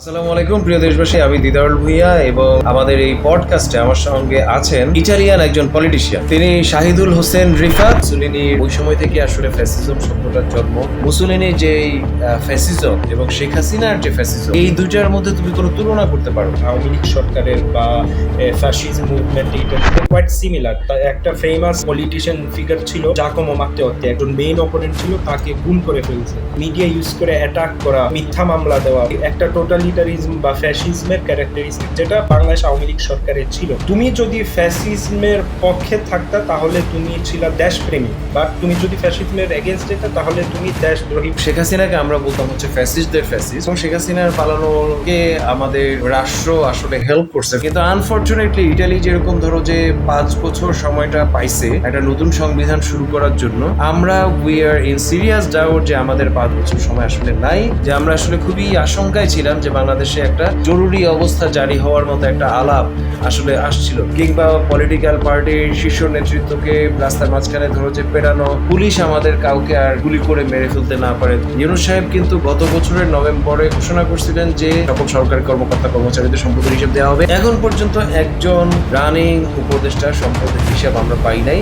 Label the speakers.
Speaker 1: আসসালামু আলাইকুম, প্রিয় দেশবাসী। আমি দিদারুল ভুইয়া এবং আমাদের এই পডকাস্টে আমার সঙ্গে আছেন ইটালিয়ান একজন পলিটিশিয়ান তিনি শাহিদুল হোসেন রিফাত। মুসুলিনি ওই সময় থেকে আসলে ফ্যাসিজম শব্দটার জন্ম। মুসুলিনি যে ফ্যাসিজম এবং শেখ হাসিনার যে ফ্যাসিজম এই দুইটার মধ্যে তুমি কোনো তুলনা করতে পারো
Speaker 2: আওয়ামী লীগ সরকারের বা ফ্যাসিজম মুভমেন্ট এটা কোয়াইট সিমিলার একটা ফেমাস পলিটিশিয়ান ফিগার ছিল, জাকোমো মাত্তেওয়াত্তি একজন মেইন অপোনেন্ট ছিল, তাকে গুম করে ফেলছে। মিডিয়া ইউজ করে অ্যাটাক করা, মিথ্যা মামলা দেওয়া। একটা টোটালিটারিজম বা ফ্যাসিজমের ক্যারেক্টারিস্টিক যেটা বাংলাদেশ আওয়ামী লীগ সরকারের ছিল। তুমি যদি ফ্যাসিজমের পক্ষে থাকতা, তাহলে তুমি ছিলা দেশপ্রেমী। বা তুমি যদি ফ্যাসিজমের এগেনস্ট যেতা, তাহলে তুমি দেশদ্রোহী।
Speaker 1: শেখ হাসিনাকে আমরা বলতাম হচ্ছে ফ্যাসিস্টদের ফ্যাসিস্ট এবং শেখ হাসিনার পালানোকে আমাদের রাষ্ট্র আসলে হেল্প করছে। কিন্তু আনফর্চুনেটলি ইটালি যেরকম ধরো যে পাঁচ বছর সময়টা পাইছে, একটা নতুন সংবিধান শুরু করার জন্য, আমরা we are in serious doubt যে আমাদের পাঁচ বছর সময় আসলে নাই। যে আমরা আসলে খুবই আশঙ্কায় ছিলাম যে বাংলাদেশে একটা জরুরি অবস্থা জারি হওয়ার মতো একটা আলাপ আসলে আসছিল। কিংবা পলিটিক্যাল পার্টির শীর্ষ নেতৃত্বকে রাস্তার মাঝখানে ধরো যে পেরানো পুলিশ আমাদের কাউকে আর গুলি করে মেরে ফেলতে না পারে। ইউনুস সাহেব কিন্তু গত বছরের নভেম্বরে ঘোষণা করছিলেন যে সকল সরকারি কর্মকর্তা কর্মচারীদের সম্পদের হিসাব দেওয়া হবে। এখন পর্যন্ত একজন রানিং উপদেষ্টার সম্পদের হিসাব আমরা পাই নাই।